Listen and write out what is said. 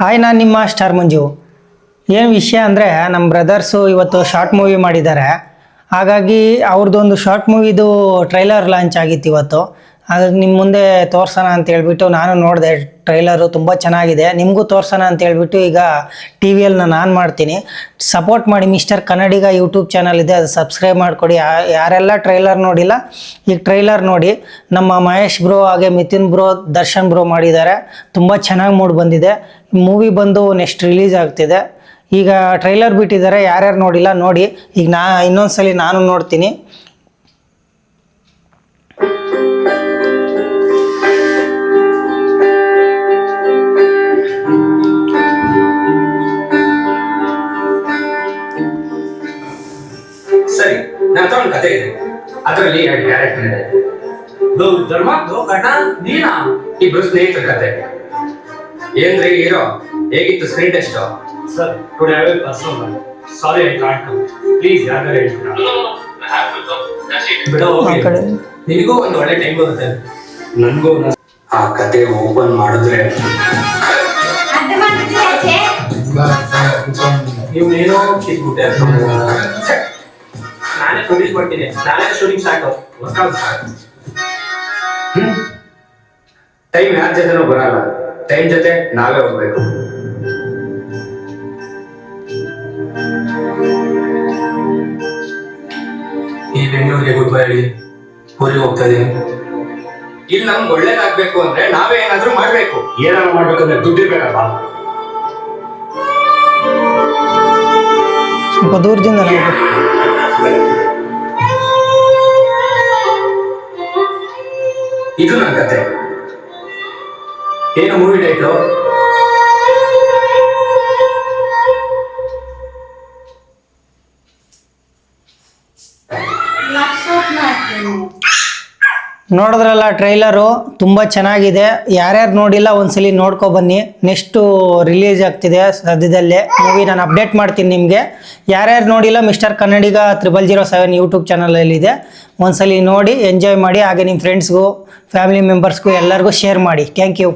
Hi ನಾನು ನಿಮ್ಮ star ಮಂಜು. ಏನು ವಿಷಯ ಅಂದರೆ ನಮ್ಮ ಬ್ರದರ್ಸು ಇವತ್ತು ಶಾರ್ಟ್ ಮೂವಿ ಮಾಡಿದ್ದಾರೆ. ಹಾಗಾಗಿ ಅವ್ರದ್ದೊಂದು ಶಾರ್ಟ್ ಮೂವಿದು ಟ್ರೈಲರ್ ಲಾಂಚ್ ಆಗಿತ್ತು ಇವತ್ತು. ಹಾಗಾಗಿ ನಿಮ್ಮ ಮುಂದೆ ತೋರ್ಸೋಣ ಅಂತ ಹೇಳ್ಬಿಟ್ಟು ನಾನು ನೋಡಿದೆ ಟ್ರೈಲರು ತುಂಬ ಚೆನ್ನಾಗಿದೆ. ನಿಮಗೂ ತೋರ್ಸೋಣ ಅಂತ ಹೇಳ್ಬಿಟ್ಟು ಈಗ ಟಿ ವಿಯಲ್ಲಿ ನಾನು ಮಾಡ್ತೀನಿ. ಸಪೋರ್ಟ್ ಮಾಡಿ ಮಿಸ್ಟರ್ ಕನ್ನಡಿಗ ಯೂಟ್ಯೂಬ್ ಚಾನಲ್ ಇದೆ, ಅದು ಸಬ್ಸ್ಕ್ರೈಬ್ ಮಾಡಿಕೊಡಿ. ಯಾರೆಲ್ಲ ಟ್ರೈಲರ್ ನೋಡಿಲ್ಲ, ಈಗ ಟ್ರೈಲರ್ ನೋಡಿ, ನಮ್ಮ ಮಹೇಶ್ ಬ್ರೋ ಹಾಗೆ ಮಿಥುನ್ ಬ್ರೋ ದರ್ಶನ್ ಬ್ರೋ ಮಾಡಿದ್ದಾರೆ. ತುಂಬ ಚೆನ್ನಾಗಿ ಮೂಡ್ ಬಂದಿದೆ. ಮೂವಿ ಬಂದು ನೆಕ್ಸ್ಟ್ ರಿಲೀಸ್ ಆಗ್ತಿದೆ. ಈಗ ಟ್ರೈಲರ್ ಬಿಟ್ಟಿದ್ದಾರೆ, ಯಾರ್ಯಾರು ನೋಡಿಲ್ಲ, ನೋಡಿ. ಈಗ ನಾ, ಇನ್ನೊಂದ್ಸಲಿ ನಾನು ನೋಡ್ತೀನಿ. ಒಂದು ಕತೆ ಇದೆ. ಅದರಲ್ಲಿ ಎರಡು ಕ್ಯಾರೆಕ್ಟರ್ ಇದೆ. ಲೋ ಧರ್ಮ ಲೋ ಕರ್ಣ ನೀನಾ. ಇಬ್ರು ಸ್ನೇಹಿತರ ಕತೆ. ಏನ್ರಿ ಹೀರೋ? ಹೇಗಿತ್ತು screen test sir today I will pass one. Sorry I can't come. Please, ಯಾರು ಹೇಳ್ತೀರಾ? ಬಿಡೋ ನಿನಗೂ ಒಂದು ಒಳ್ಳೆ ಟೈಮ್ ಬರುತ್ತೆ. ನನಗೂ ಆ ಕತೆ ಓಪನ್ ಮಾಡಿದ್ರೆ. ಇವನೇನೋ ಕಿತ್ಬಿಟ್ಟೆ. ನಾನೇ ಪ್ರೊಡ್ಯೂಸ್ ಮಾಡ್ತೀನಿ ನಾನೇ ಶೂಟಿಂಗ್ ಸ್ಟಾರ್ಟ್ ವರ್ಕೌಟ್ ಟೈಮ್ ಯಾರ ಜೊತೆನೂ ಬರಲ್ಲ. ಟೈಮ್ ಜೊತೆ ನಾವೇ ಹೋಗ್ಬೇಕು. ಈ ಬೆಂಗಳೂರಿಗೆ ಗುಡ್ ಬೈ ಹೇಳಿ. ಊರಿಗೆ ಹೋಗ್ತಾ ಇಲ್ಲಿ ನಮ್ಗೆ ಒಳ್ಳೇದಾಗ್ಬೇಕು ಅಂದ್ರೆ ನಾವೇ ಏನಾದ್ರೂ ಮಾಡ್ಬೇಕು. ಏನಾದ್ರು ಮಾಡ್ಬೇಕಂದ್ರೆ ದುಡ್ಡಿರ್ಬೇಕಲ್ಲ ಸ್ವಲ್ಪ ದೂರದಿಂದ ಇದು ನನ್ನ ಕತೆ. ಏನು ಮೂವಿ ವಾಟ್ಸಪ್ ಮಾಡ್ತೀನಿ ನೋಡಿದ್ರಲ್ಲ ಟ್ರೈಲರು, ತುಂಬ ಚೆನ್ನಾಗಿದೆ. ಯಾರ್ಯಾರು ನೋಡಿಲ್ಲ ಒಂದ್ಸಲಿ ನೋಡ್ಕೊ ಬನ್ನಿ. ನೆಕ್ಸ್ಟು ರಿಲೀಸ್ ಆಗ್ತಿದೆ ಸದ್ಯದಲ್ಲೇ. ಮೂವಿ ನಾನು ಅಪ್ಡೇಟ್ ಮಾಡ್ತೀನಿ ನಿಮಗೆ. ಯಾರ್ಯಾರು ನೋಡಿಲ್ಲ, mister Kannadiga triple zero seven YouTube ಚಾನಲಲ್ಲಿದೆ ಒಂದ್ಸಲಿ ನೋಡಿ ಎಂಜಾಯ್ ಮಾಡಿ, ಹಾಗೆ ನಿಮ್ಮ ಫ್ರೆಂಡ್ಸ್ಗೂ ಫ್ಯಾಮಿಲಿ ಮೆಂಬರ್ಸ್ಗೂ ಎಲ್ಲರಿಗೂ ಶೇರ್ ಮಾಡಿ. Thank you